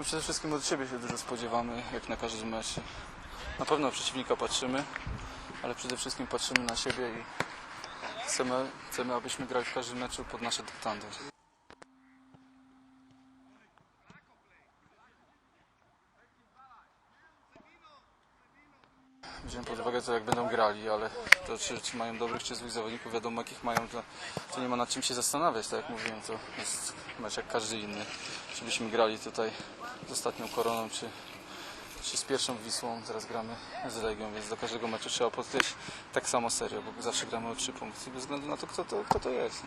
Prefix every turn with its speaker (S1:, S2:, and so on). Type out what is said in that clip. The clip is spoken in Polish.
S1: No przede wszystkim od siebie się dużo spodziewamy, jak na każdym meczu. Na pewno na przeciwnika patrzymy, ale przede wszystkim patrzymy na siebie i chcemy, chcemy abyśmy grali w każdym meczu pod nasze dyktanty. Wziąłem pod uwagę to, jak będą grali, ale to czy, czy mają dobrych, czy złych zawodników, wiadomo jakich mają, to, to nie ma nad czym się zastanawiać, tak jak mówiłem, to jest mecz jak każdy inny. Czy byśmy grali tutaj z ostatnią koroną, czy, czy z pierwszą Wisłą, teraz gramy z Legią, więc do każdego meczu trzeba podejść tak samo serio, bo zawsze gramy o trzy punkty, bez względu na to, kto to, kto to jest.